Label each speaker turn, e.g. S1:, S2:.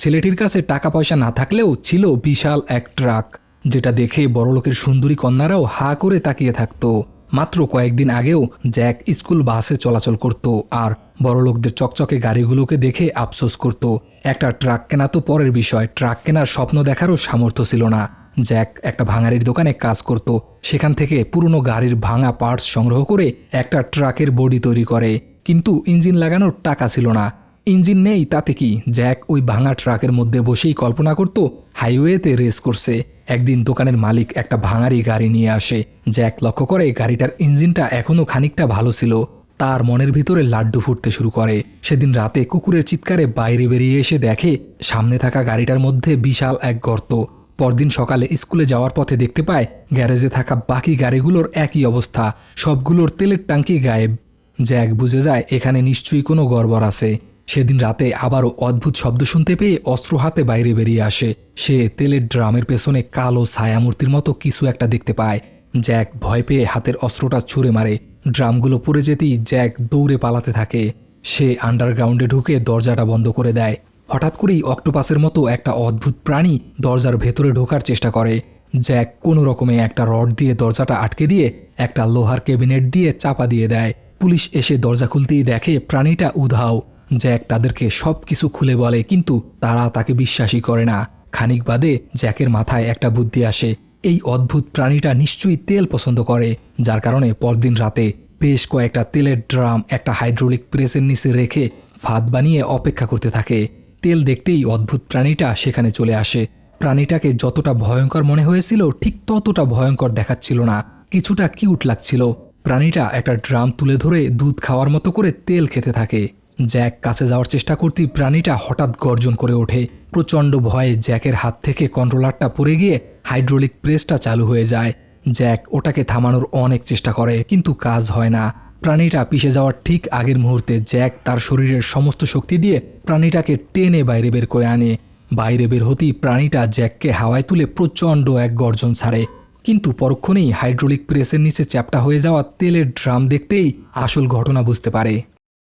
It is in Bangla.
S1: ছেলেটির কাছে টাকা পয়সা না থাকলেও ছিল বিশাল এক ট্রাক, যেটা দেখে বড়লোকের সুন্দরী কন্যারাও হা করে তাকিয়ে থাকতো। মাত্র কয়েকদিন আগেও জ্যাক স্কুল বাসে চলাচল করত আর বড়লোকদের চকচকে গাড়িগুলোকে দেখে আফসোস করত। একটা ট্রাক কেনা তো পরের বিষয়, ট্রাক কেনার স্বপ্ন দেখারও সামর্থ্য ছিল না। জ্যাক একটা ভাঙারির দোকানে কাজ করত, সেখান থেকে পুরনো গাড়ির ভাঙা পার্টস সংগ্রহ করে একটা ট্রাকের বডি তৈরি করে। কিন্তু ইঞ্জিন লাগানোর টাকা ছিল না। ইঞ্জিন নেই, তাতে কি? জ্যাক ওই ভাঙা ট্রাকের মধ্যে বসেই কল্পনা করত, হাইওয়েতে রেস করছে। একদিন দোকানের মালিক একটা ভাঙারি গাড়ি নিয়ে আসে। জ্যাক লক্ষ্য করে গাড়িটার ইঞ্জিনটা এখনও খানিকটা ভালো ছিল। তার মনের ভিতরে লাড্ডু ফুটতে শুরু করে। সেদিন রাতে কুকুরের চিৎকারে বাইরে বেরিয়ে এসে দেখে, সামনে থাকা গাড়িটার মধ্যে বিশাল এক গর্ত। পরদিন সকালে স্কুলে যাওয়ার পথে দেখতে পায়, গ্যারেজে থাকা বাকি গাড়িগুলোর একই অবস্থা, সবগুলোর তেলের টাঙ্কি গায়েব। জ্যাক বুঝে যায়, এখানে নিশ্চয়ই কোনো গড়বড় আছে। সেদিন রাতে আবারও অদ্ভুত শব্দ শুনতে পেয়ে অস্ত্র হাতে বাইরে বেরিয়ে আসে। সে তেলের ড্রামের পেছনে কালো ছায়ামূর্তির মতো কিছু একটা দেখতে পায়। জ্যাক ভয় পেয়ে হাতের অস্ত্রটা ছুঁড়ে মারে। ড্রামগুলো পড়ে যেতেই জ্যাক দৌড়ে পালাতে থাকে। সে আন্ডারগ্রাউন্ডে ঢুকে দরজাটা বন্ধ করে দেয়। হঠাৎ করেই অক্টোপাসের মতো একটা অদ্ভুত প্রাণী দরজার ভেতরে ঢোকার চেষ্টা করে। জ্যাক কোনো রকমে একটা রড দিয়ে দরজাটা আটকে দিয়ে একটা লোহার ক্যাবিনেট দিয়ে চাপা দিয়ে দেয়। পুলিশ এসে দরজা খুলতেই দেখে প্রাণীটা উধাও। জ্যাক তাদেরকে সব কিছু খুলে বলে, কিন্তু তারা তাকে বিশ্বাসই করে না। খানিক বাদে জ্যাকের মাথায় একটা বুদ্ধি আসে। এই অদ্ভুত প্রাণীটা নিশ্চয়ই তেল পছন্দ করে, যার কারণে পরদিন রাতে বেশ কয়েকটা তেলের ড্রাম একটা হাইড্রোলিক প্রেসের নিচে রেখে ফাঁদ বানিয়ে অপেক্ষা করতে থাকে। তেল দেখতেই অদ্ভুত প্রাণীটা সেখানে চলে আসে। প্রাণীটাকে যতটা ভয়ঙ্কর মনে হয়েছিল, ঠিক ততটা ভয়ঙ্কর দেখাচ্ছিল না। কিছুটা কিউট লাগছিল। প্রাণীটা একটা ড্রাম তুলে ধরে দুধ খাওয়ার মতো করে তেল খেতে থাকে। জ্যাক কাছে যাওয়ার চেষ্টা করতেই প্রাণীটা হঠাৎ গর্জন করে ওঠে। প্রচণ্ড ভয়ে জ্যাকের হাত থেকে কন্ট্রোলারটা পড়ে গিয়ে হাইড্রোলিক প্রেসটা চালু হয়ে যায়। জ্যাক ওটাকে থামানোর অনেক চেষ্টা করে, কিন্তু কাজ হয় না। প্রাণীটা পিষে যাওয়ার ঠিক আগের মুহূর্তে জ্যাক তার শরীরের সমস্ত শক্তি দিয়ে প্রাণীটাকে টেনে বাইরে বের করে আনে। বাইরে বের হতেই প্রাণীটা জ্যাককে হাওয়ায় তুলে প্রচণ্ড এক গর্জন ছাড়ে। কিন্তু পরক্ষণেই হাইড্রোলিক প্রেসের নিচে চ্যাপটা হয়ে যাওয়া তেলের ড্রাম দেখতেই আসল ঘটনা বুঝতে পারে।